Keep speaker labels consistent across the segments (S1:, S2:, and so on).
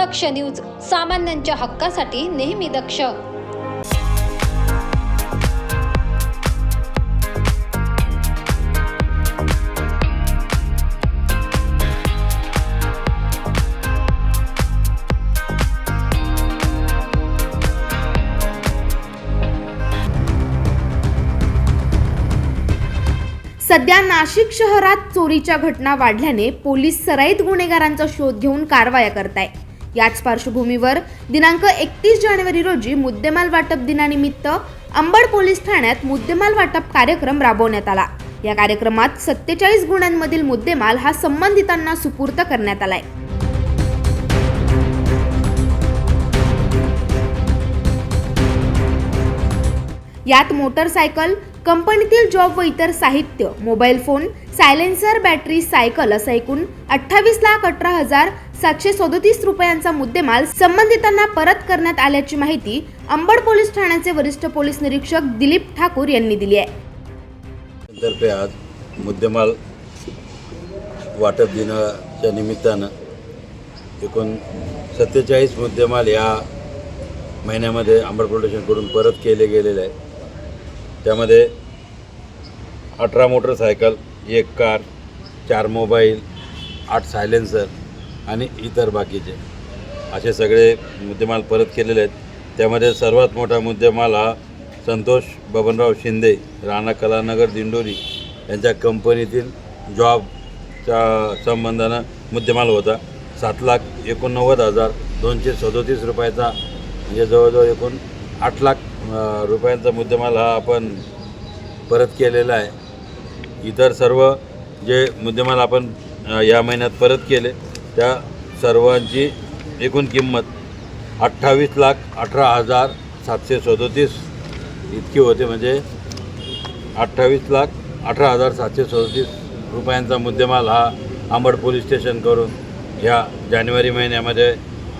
S1: दक्ष news सामान्यांच्या हक्कासाठी नेहमी दक्ष.
S2: सध्या नाशिक शहरात चोरीच्या घटना वाढल्याने पोलीस सराईत गुन्हेगारांचा शोध घेऊन कारवाया करताय याच पार्श्वभूमीवर दिनांक एकतीस जानेवारी रोजी मुद्देमाल वाटप दिनानिमित्त अंबड पोलीस ठाण्यात मुद्देमाल वाटप कार्यक्रम राबवण्यात आला. या कार्यक्रमात सत्तेचाळीस गुणांमधील मुद्देमाल हा संबंधितांना सुपूर्त करण्यात आलाय. यात मोटरसायकल कंपनीतील जॉब व इतर साहित्य mobile phone silencer battery cycle असं एकूण अठ्ठावीस लाख अठरा हजार सातशे सदोतीस रुपयांचा मुद्देमाल संबंधितांना परत करण्यात आल्याची माहिती अंबड पोलीस ठाण्याचे वरिष्ठ पोलीस निरीक्षक दिलीप ठाकूर यांनी दिली आहे.
S3: तर्फे आज मुद्देमाल वाटप दिनाच्या निमित्तानं एकूण सत्तेचाळीस मुद्देमाल या महिन्यामध्ये अंबड प्रोडक्शनकडून परत केले गेलेले आहे त्यामध्ये अठरा मोटरसायकल एक कार चार मोबाईल आठ सायलेन्सर आणि इतर बाकीचे. असे सगळे मुद्देमाल परत केलेले आहेत. त्यामध्ये सर्वात मोठा मुद्देमाल हा संतोष बबनराव शिंदे राणा कलानगर दिंडोरी यांच्या कंपनीतील जॉबच्या संबंधानं मुद्देमाल होता. सात लाख एकोणनव्वद हजार दोनशे सदोतीस रुपयाचा म्हणजे जवळजवळ एकूण आठ लाख रुपयांचा मुद्देमाल हा आपण परत केलेला आहे. इतर सर्व जे मुद्देमाल आपण या महिन्यात परत केले त्या सर्वांची एकूण किंमत अठ्ठावीस लाख अठरा हजार सातशे सदोतीस इतकी होते म्हणजे अठ्ठावीस लाख अठरा हजार सातशे सदोतीस रुपयांचा मुद्देमाल हा आंबड पोलीस स्टेशन करून ह्या जानेवारी महिन्यामध्ये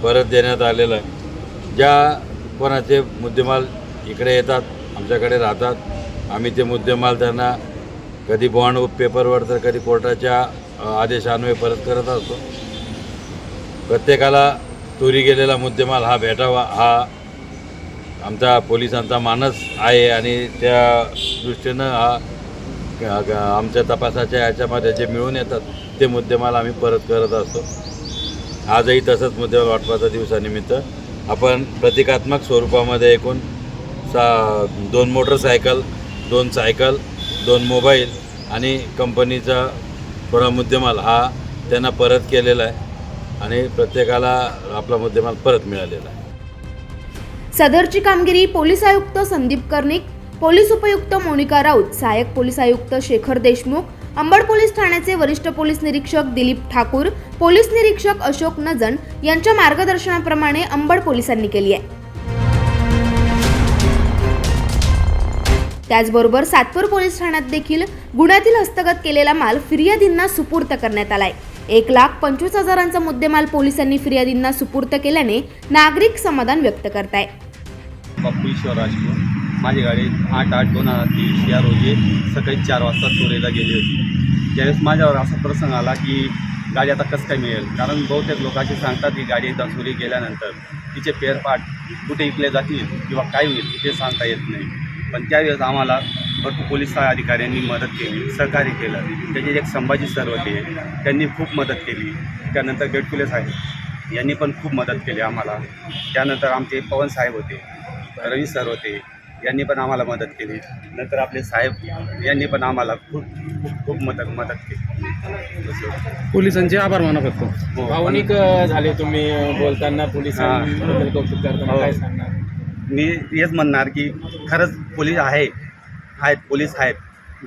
S3: परत देण्यात आलेला आहे. ज्या कोणाचे मुद्देमाल इकडे येतात आमच्याकडे राहतात आम्ही ते मुद्देमाल त्यांना कधी बॉन्ड पेपरवर तर कधी कोर्टाच्या आदेशान्वये परत करत असतो. प्रत्येकाला चोरी गेलेला मुद्देमाल हा भेटावा हा आमचा पोलिसांचा मानस आहे आणि त्या दृष्टीनं हा आमच्या तपासाच्या ह्याच्यामध्ये जे मिळून येतात ते मुद्देमाल आम्ही परत करत असतो. आजही तसंच मुद्देमाल वाटपाचा दिवसानिमित्त आपण प्रतिकात्मक स्वरूपामध्ये एकूण सा दोन मोटरसायकल दोन सायकल दोन मोबाईल आणि कंपनीचा थोडा मुद्देमाल हा त्यांना परत केलेला आहे. आणि प्रत्येकाला आपला मुद्देमाल परत मिळालेला आहे.
S2: सदरची कामगिरी पोलीस आयुक्त संदीप कर्णिक पोलीस उपयुक्त मोनिका राऊत सहाय्यक पोलीस आयुक्त शेखर देशमुख अंबड पोलीस ठाण्याचे वरिष्ठ पोलीस निरीक्षक दिलीप ठाकूर पोलीस निरीक्षक अशोक नजन यांच्या मार्गदर्शनाप्रमाणे अंबड पोलिसांनी केली आहे. त्याचबरोबर सातपूर पोलीस ठाण्यात देखील गुन्ह्यातील हस्तगत केलेला माल फिर्यादींना सुपूर्त करण्यात आलाय. एक लाख पंचवीस हजारांचा मुद्देमाल पोलिसांनी फिर्यादींना सुपूर्त केल्याने नागरिक समाधान व्यक्त करताय.
S4: बापू ईश्वर माझी गाडी आठ आठ दोन हजार तेवीस या रोजी सकाळी चार वाजता चोरीला गेली होती. ज्यावेळेस माझ्यावर असा प्रसंग आला की गाडी आता कसं काय मिळेल? कारण बहुतेक लोक असे सांगतात की गाडी एकदा चोरी गेल्यानंतर तिचे पेअर पार्ट कुठे इकले जातील किंवा काय होईल ते सांगता येत नाही. पण त्यावेळेस आम्हाला भरपूर पोलीस अधिकाऱ्यांनी मदत केली सहकार्य केलं. त्याचे एक संभाजी सर होते त्यांनी खूप मदत केली. त्यानंतर गेटकुले साहेब यांनी पण खूप मदत केली आम्हाला. त्यानंतर आमचे पवन साहेब होते रवी सर होते यांनी पण आम्हाला मदत केली. नंतर आपले साहेब यांनी पण आम्हाला खूप खूप खूप मदत मदत केली.
S5: पोलिसांचे आभार मानत होतो.
S4: हो.
S5: भावनिक झाले तुम्ही बोलताना पोलिसांबद्दल कौतुक करताना
S4: हो.
S5: काय सांगणार?
S4: मी हेच म्हणणार की खरंच पोलीस आहे. आहेत पोलीस आहेत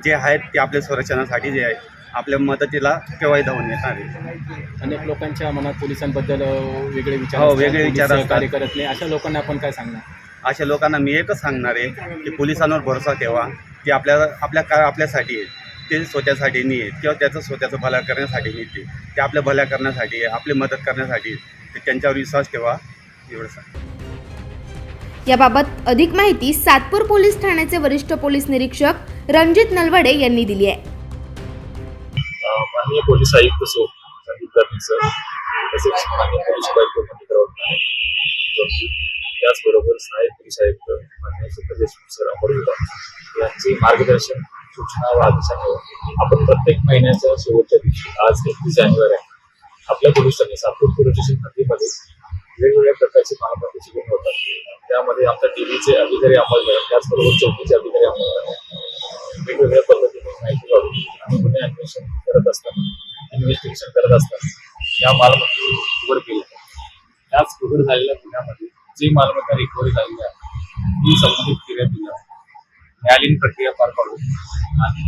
S4: जे आहेत ते आपल्या संरक्षणासाठी जे आहे आपल्या मदतीला केव्हाही धावून येणार आहे
S5: अनेक लोकांच्या मनात पोलिसांबद्दल वेगळे विचार
S4: हो. वेगळे विचार.
S5: सहकार्य करत नाही अशा लोकांना आपण काय सांगणार
S4: अशा लोकांना मी एकच सांगणार आहे की पोलिसांवर भरोसा ठेवा की आपल्या आपल्या का आपल्यासाठी आहे ते स्वतःसाठी नाही आहेत किंवा त्याचं स्वतःचं भला करण्यासाठी नाही ते आपल्या भल्या करण्यासाठी आहे आपली मदत करण्यासाठी त्यांच्यावर विश्वास ठेवा एवढं सांग
S2: याबाबत अधिक माहिती सातपूर पोलीस ठाण्याचे वरिष्ठ पोलीस निरीक्षक रणजित नलवडे यांनी दिली आहे.
S6: माननीय पोलीस आयुक्त सो सर तसेच माननीय पोलीस उपायुक्त त्याचबरोबर सहाय्यक पोलीस आयुक्त माननीय सुपर सर अमर यांचे मार्गदर्शन सूचना व आदेशांवर आपण प्रत्येक महिन्याच्या शेवटच्या दिवशी आज एकवीस जानेवारी आपल्या पोलिसांनी सातपूर पोलीस स्टेशन हद्दीमध्ये वेगवेगळ्या प्रकारचे महापालिकेचे गुन्हे होतात. त्यामध्ये आमच्या टीव्हीचे अधिकारी अंमलदार त्याचबरोबर चौकीचे अधिकारी अंमलदार वेगवेगळ्या पद्धतीने माहिती काढून आणि गुन्हे अन्वेषण करत असताना इन्व्हेस्टिगेशन करत असताना या मालमत्तेची उघड केली त्याच उघड झालेल्या गुन्ह्यामध्ये जी मालमत्ता रिकव्हरी झालेली आहे ती संबंधित फिर्याद आहे न्यायालयीन प्रक्रिया पार पाडू आणि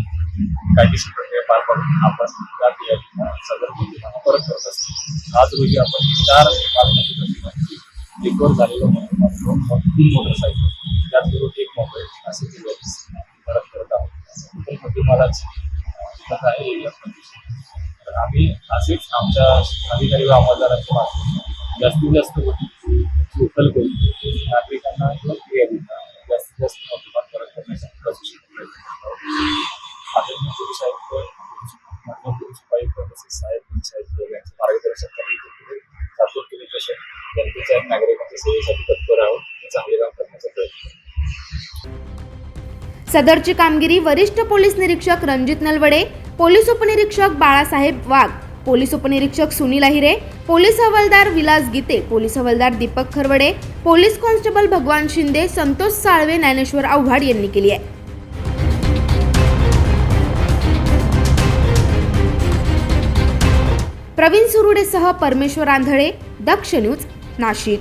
S6: कायदेशीर प्रक्रिया पार पाडून आपण त्या फिर्यादीला सदर गुन्हेगारांना परत करत असतो. आज रोजी आपण चार मालमत्तेची रिकव्हर झालेलं म्हणून तीन मोटरसायकल त्यात त्याचबरोबर एक मोबाईल असे फिर्यादी परत करत आहोत. हॉटेलमध्ये मलाच तर आम्ही असेच आमच्या अधिकारी व अंमलदारांच्या माध्यमातून जास्तीत जास्त गोष्टी उकल करून नागरिकांना प्रक्रिया देतात जास्तीत जास्त नोटिफाय परत करण्यासाठी प्रशिक्षण प्रयत्न करत आहोत आदरणीय पोलीस आयुक्त माननीय पोलीस उपायुक्त तसेच सहाय्यक पोलीस आयुक्त यांचे मार्गदर्शन करण्याचे सातूर पोलीस स्टेशन जनतेच्या नागरिकांच्या सेवेसाठी तत्पर आहोत चांगले काम करण्याचा प्रयत्न
S2: सदरची कामगिरी वरिष्ठ पोलीस निरीक्षक रणजित नलवडे पोलीस उपनिरीक्षक बाळासाहेब वाघ पोलीस उपनिरीक्षक सुनील अहिरे पोलीस हवालदार विलास गीते पोलीस हवालदार दीपक खरवडे पोलीस कॉन्स्टेबल भगवान शिंदे संतोष साळवे ज्ञानेश्वर आव्हाड यांनी केली आहे. प्रवीण सुरुडेसह परमेश्वर आंधळे दक्ष न्यूज नाशिक.